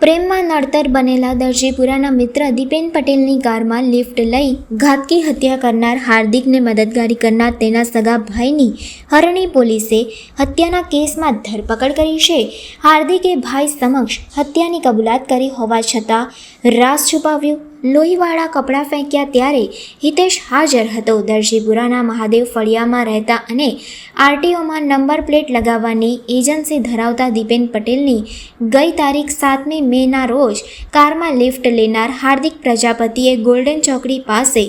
પ્રેમમાં નડતર બનેલા દરજીપુરાના મિત્ર દીપેન પટેલની કારમાં લિફ્ટ લઈ ઘાતકી હત્યા કરનાર હાર્દિકને મદદગારી કરનાર તેના સગા ભાઈની હરણી પોલીસે હત્યાના કેસમાં ધરપકડ કરી છે. હાર્દિકે ભાઈ સમક્ષ હત્યાની કબૂલાત કરી હોવા છતાં રાસ છુપાવ્યું. લોહીવાળા કપડાં ફેંક્યા ત્યારે હિતેશ હાજર હતો. દરજીપુરાના મહાદેવ ફળિયામાં રહેતા અને આરટીઓમાં નંબર પ્લેટ લગાવવાની એજન્સી ધરાવતા દીપેન પટેલની ગઈ તારીખ સાતમી મેના રોજ કારમાં લિફ્ટ લેનાર હાર્દિક પ્રજાપતિએ ગોલ્ડન ચોકડી પાસે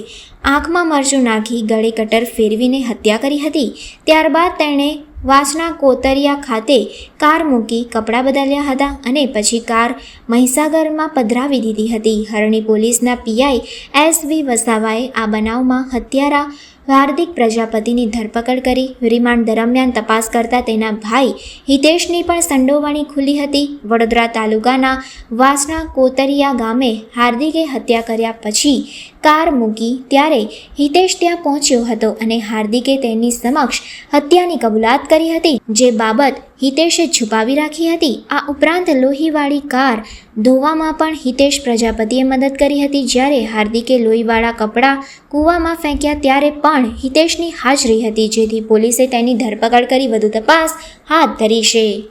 આંખમાં મરચું નાખી ગળે કટર ફેરવીને હત્યા કરી હતી. ત્યારબાદ તેણે વાસના કોતરિયા ખાતે કાર મૂકી કપડાં બદલ્યા હતા અને પછી કાર મહીસાગરમાં પધરાવી દીધી હતી. હરણી પોલીસના પીઆઈ એસ વી વસાવાએ આ બનાવમાં હત્યારા હાર્દિક પ્રજાપતિની ધરપકડ કરી. રિમાન્ડ દરમિયાન તપાસ કરતા તેના ભાઈ હિતેશની પણ સંડોવણી ખુલી હતી. વડોદરા તાલુકાના વાસણા કોતરિયા ગામે હાર્દિકે હત્યા કર્યા પછી કાર મૂકી ત્યારે હિતેશ ત્યાં પહોંચ્યો હતો અને હાર્દિકે તેની સમક્ષ હત્યાની કબૂલાત કરી હતી. જે બાબત હિતેશે છુપાવી રાખી હતી. આ ઉપરાંત લોહીવાળી કાર ધોવામાં પણ હિતેશ પ્રજાપતિએ મદદ કરી હતી. જ્યારે હાર્દિકે લોહીવાળા કપડાં કૂવામાં ફેંક્યા ત્યારે પણ હિતેશની હાજરી હતી, જેથી પોલીસે તેની ધરપકડ કરી વધુ તપાસ હાથ ધરી છે.